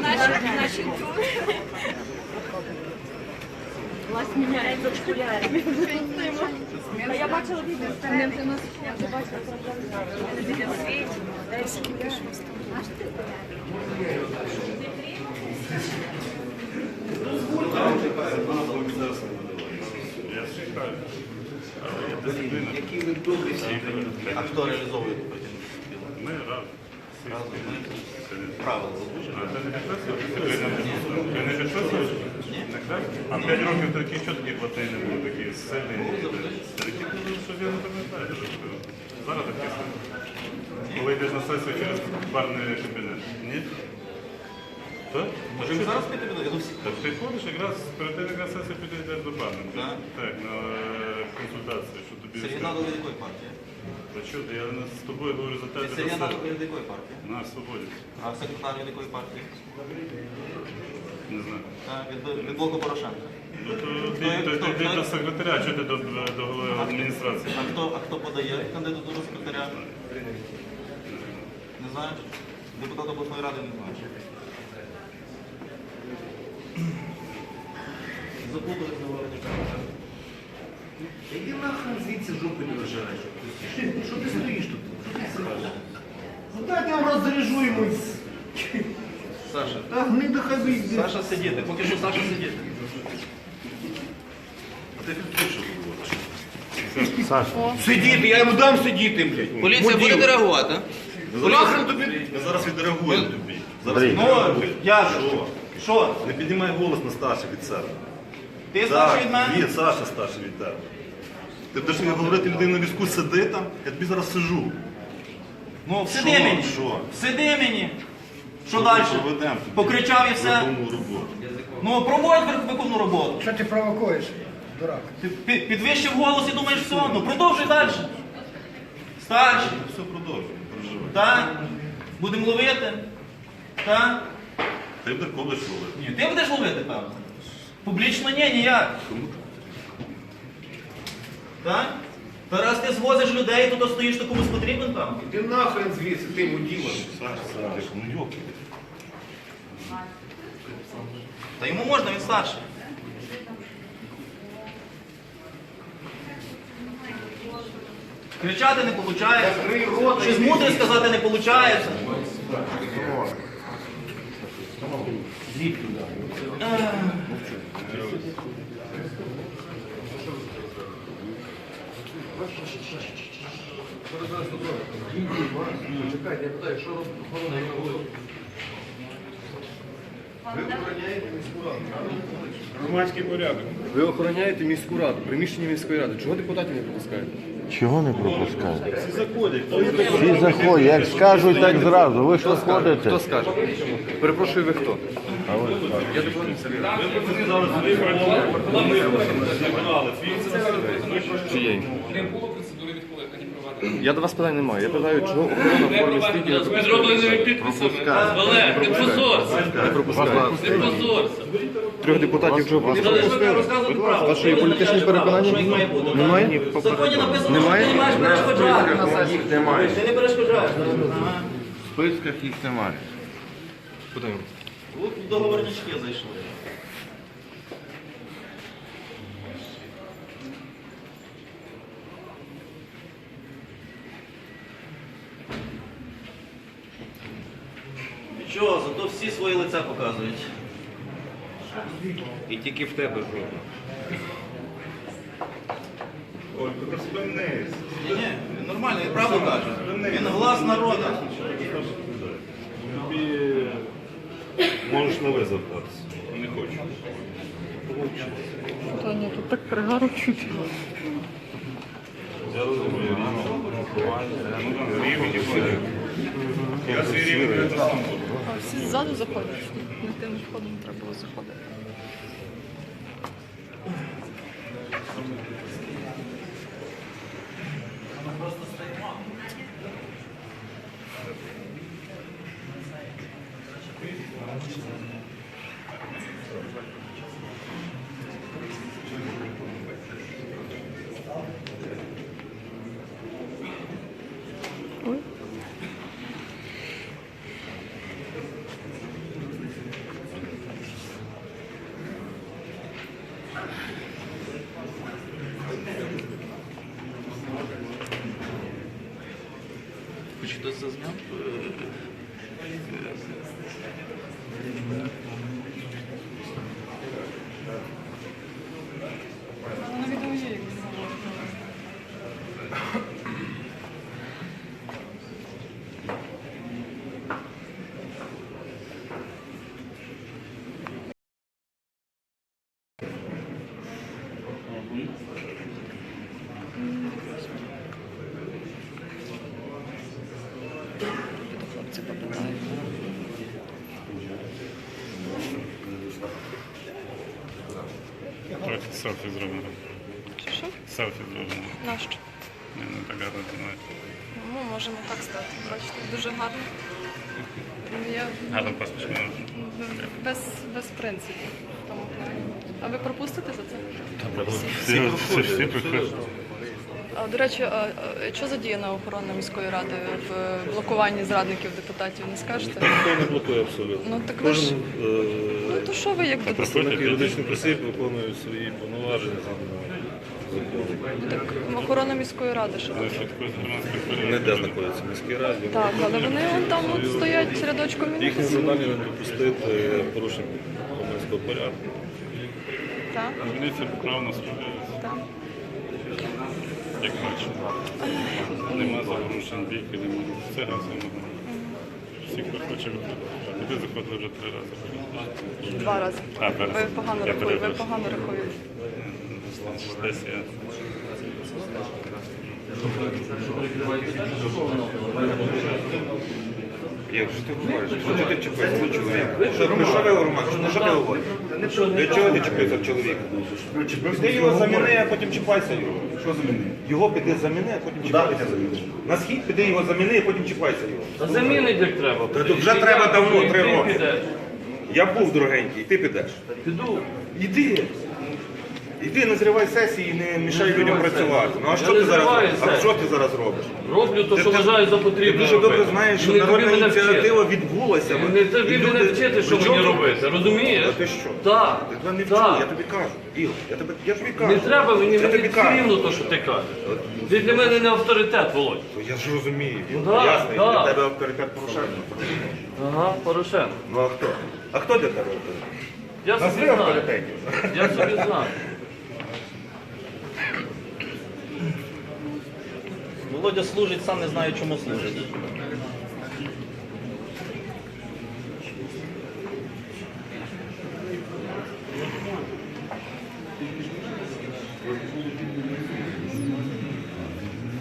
Наші, наші Власть міняється я бачила відео я вже бачила дисципліна. Які ви добрі а хто реалізовує? Ми разом. Разом. Правила. Ти не підписував? А 5 років такі, що такі плати не було, такі сильні? Такі були, що я не пам'ятаю. Зараз такі сильні. Коли йдеш на сесію через парний кабінет. Ні? Так? Може ми зараз піти всіх? Так ти ходиш якраз перед тим, якраз сесія піде йдеш до пана. Так. На е, консультацію, що тобі Сергій. Надовий від якої партії? Та що ти, я не з тобою говорю за тебе. Сергій за себе. Надовий від якої партії? На свободі. А секретар від якої партії? Не знаю. Від, від блоку Порошенка. Ну то Хто ти, є- ти, хто- ти, ти хто- до секретаря, чи ти до, до голови адміністрації? А хто, а хто подає кандидатуру секретаря? Не знаєш? Депутат обласної ради не знаєш. Заплутали говорення. Іди нахрен звідси жопи не розжираєш. Що ти стоїш тут? Що ти сидиш? Ну дайте я вам розряжу йому. Саша, Та би йде. Саша сидіти, поки що Саша сидіти. А ти підпишеш Сидіти, я йому дам сидіти, блядь. Поліція буде реагувати. Нахрен тобі. Ми зараз відреагуємо тобі. Зараз Ну, я Що? Що? Не піднімай голос на старших від себе. Ти старший від мене? Ні, Саша старший від тебе. Ти будеш мені говорити людину на візку, сиди там, я тобі зараз сижу. Ну, Що? сиди мені. Що? Сиди мені. Що далі? Проведемо тобі. Покричав і все. Виконну роботу. Ну, проводь виконну роботу. Що ти провокуєш, дурак? Ти пі- підвищив голос і думаєш, все, ну продовжуй далі. Старший. Все продовжуємо, не переживай. Так? Будемо ловити? Так? Ти буде колись. Ні, ти будеш ловити, певно. Публічно ні, ніяк. Так? Та раз ти звозиш людей, то, то стоїш то комусь потрібен там. Ти нахрен звідси, ти муділа. Саша, Саша, ну йоки. Та йому можна, він старший. Кричати не виходить. Рот. Щось мудре сказати не виходить. Чекайте, я питаю, що охорона робить? Ви охороняєте міську раду. Громадський порядок. Ви охороняєте міську раду, приміщення міської ради. Чого депутатів не пропускаєте? Чого не пропускають? Всі заходять. Всі заходять, як скажуть, так зразу. Ви що Хто скаже? Перепрошую, ви хто? Ви Я депутат міської ради. Ви сказали собі зібрали. Чиєї? Я до вас питань не маю. Я питаю, чого охорона в формі стільки не пропускає? пропускають. Не пропускає. Трьох депутатів чого не пропускають? Вашої політичні переконання? Немає? В законі написано, Немає? що ти не маєш перешкоджати. Ти не перешкоджаєш. В списках їх немає. Подивимо. От в договорнички зайшли. Чого, зато всі свої лиця показують. І тільки в тебе жодно. Оль, ти ну проспинись. Ні, ні, нормально, він правду каже. Він глас народу. Тобі можеш на ви звертатися. Не хочу. Таня, тут так пригару чути. Я розумію, рівень. Я свій рівень. Всі ззаду заходять. Не тим входом треба було заходити. Хоч хтось Thank you. Це? Хлопці. Давайте селфі зробимо. Чи що? Селфі зробимо. Нащо? Я не так гарно знаю. Ну, можемо так стати. Бачите, дуже гарно. Я Гарно посмішно. без, без принципів. в тому плані. А ви пропустите за це? Всі, всі, всі приходять. А, до речі, а, а, що задіяна охорона міської ради в е, блокуванні зрадників депутатів, не скажете? Ніхто не блокує абсолютно. Ну так ви ж. Кожен Ну то що ви як представник юридичних осіб виконує свої повноваження так охорона міської ради, що ви? Вони де знаходяться в міській раді. Так, але вони вон там от стоять рядочком Їхнє завдання не допустити порушень громадського порядку. Так, Міліція правильно справляється. так. Як бачимо. Нема загружень бійки, нема. Все разом. Всі, хто хоче виходити. Туди заходили вже три рази. Два рази. А. Ви погано Я рахуєте, ви перепрошую. погано рахуєте. Десь я. Як же ти говориш? Що ти чіпаєш цього чоловіка? Що, про що ви говорите? Що, що ти говориш? Для чого ти чіпаєш цього чоловіка? Піди його заміни, а потім чіпайся його. Що заміни? Його піди заміни, а потім чіпайся. На схід піди його заміни, а потім чіпайся його. Замінить як треба. Та тут вже треба давно, три роки. Я був дорогенький, ти підеш. Піду. Іди. Іди, не зривай сесії, не мішай людям працювати. Ну а що ти зараз? А сесії. що ти зараз робиш? Роблю те, що ти- вважаю за Ти потрібне. дуже добре робити. знаєш, що І не тобі народна мене ініціатива вчити. відбулася. І Не тобі І мене вчити, що мені робити, розумієш? А ти що? Так. Я тебе не вчу, так. я тобі кажу. Ігор, я тебе, я тобі кажу. Не треба мені, я мені тобі все кажу. рівно те, що ти кажеш. Ти для мене не авторитет, Володь. То Я ж розумію. Ну да, Ясно, да. для тебе авторитет Порошенко. Ага, Порошенко. Ну а хто? А хто для тебе авторитет? Я собі Назви знаю. авторитетів. Я собі знаю. Володя служить, сам не знає, чому служить.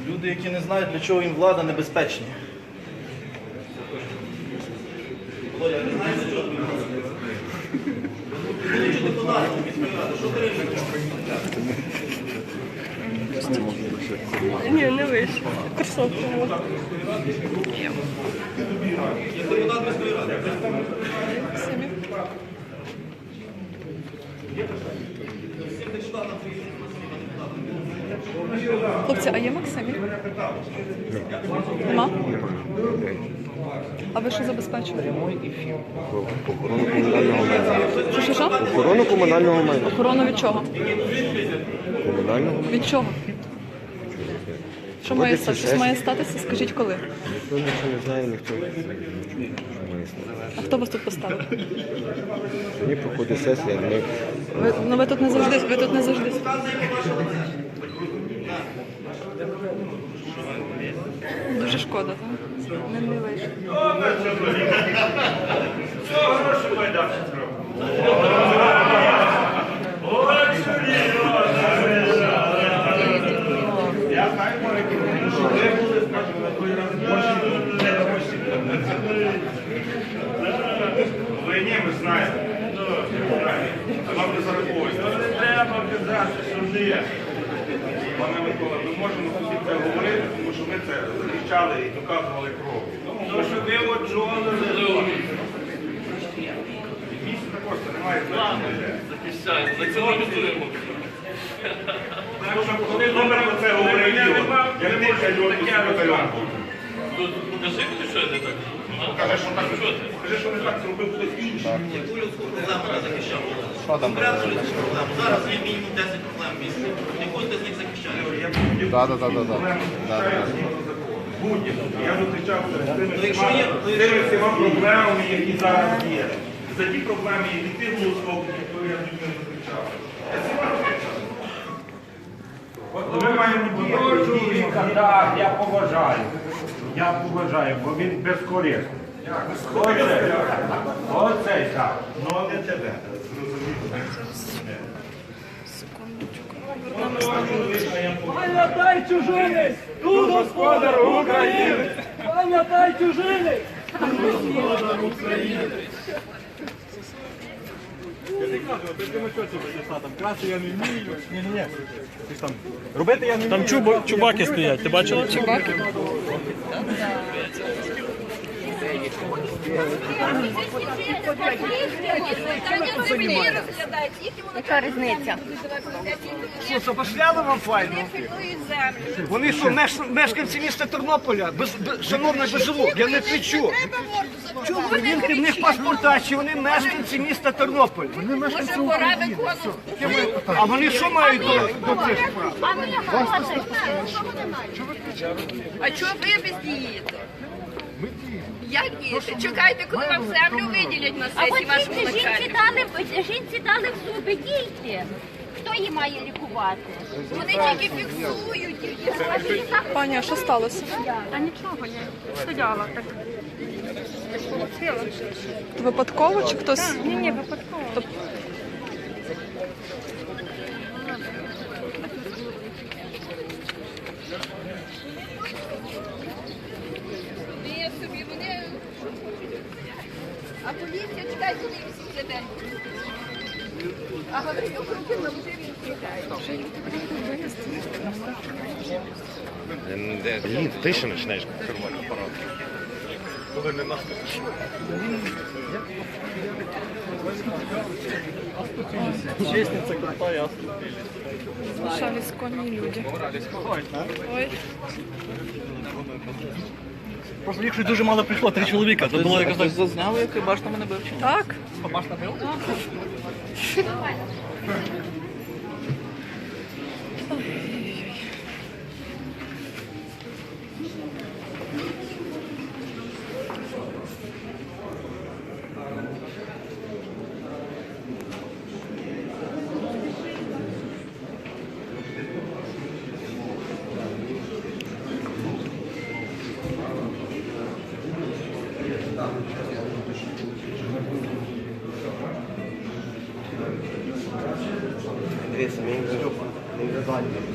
Люди, які не знають, для чого їм влада, небезпечні. Володя, ти знаєш, для чого тобі влада? Ти депутат міської ради, що? Ні, не вийшло. Самі. Хлопці, а є Максимі? Нема? А ви що забезпечуєте? Охорону комунального майна. Що, що, що? Охорону комунального майна. Охорона від чого? Комунального Від чого? Що має стати? Щось має статися? Скажіть коли. Ніхто нічого не знає, ніхто не знає, що має стати. А хто вас тут поставив? Сьогодні проходить сесія, ми Ви, ну ви тут не завжди, ви тут не завжди. Дуже шкода, так? Не, не вийшло. Я знаю, які ви були, скажімо, на той раз більше Ви ні, ми знаємо. Вам не зараховується. Не треба казати, що ні. Пане Микола, ми можемо всі це говорити, тому що ми це захищали і доказували кров. Тому що ви очолили. Місце також це немає значення. Захищаємо, за це голосуємо. Добре про це говорив Ігор. Як ти кальон, кальон. Тут Покажи мені, що я не так. А? Каже, що так, Що ти? каже, що не так зробив хтось інший. Яку людську проблему не захищав? Конкретну людську проблему. Зараз є мінімум 10 проблем в місті. Яку ти з них захищаєш? Да, да, да, Будь-яку. Я зустрічався з тими Ну, всіма, ну, тими проблемами, які зараз є. За ті проблеми, які ти голосував, то я з людьми зустрічав. Я з всіма зустрічався. От Ми маємо діяти. Так, я поважаю. Я поважаю, бо він безкорисний. Оце, оцей так. Ну, не тебе. Пам'ятай чужинець! Тут господар України! Пам'ятай чужинець! Там чубаки стоять, ти бачили? Чубаки. Яка різниця? Що, що пошляли вам файно? Вони що, меш- мешканці міста Тернополя? Без, без, шановний Безлук, я не кричу. Чому він в них паспорта, чи вони мешканці міста? Вони мешканці Пора виконувати. А вони що мають до, до цих прав? А чого ви бездієте? Як дієте? Чекайте, коли вам землю виділять на А сесії вашому жінці, жінці начальнику. дали, жінці дали в зуби, дійте. Хто її має лікувати? Вони тільки фіксують. тільки. Пані, а що сталося? Та нічого, я стояла так. Випадково чи хтось? Ні, ні, випадково. Вони собі, вони... А поліція чекає, коли всі це день. А говорить, округи на вже він тікає. Блін, ти ще починаєш керувати апаратом. Коли не нас. Смішались коні і люди. Ой. Просто їх дуже мало прийшло, три чоловіка. Це було якось так. Зазняли, як бачиш, мене бив чи ні? Так. Башта бив? Дивіться, він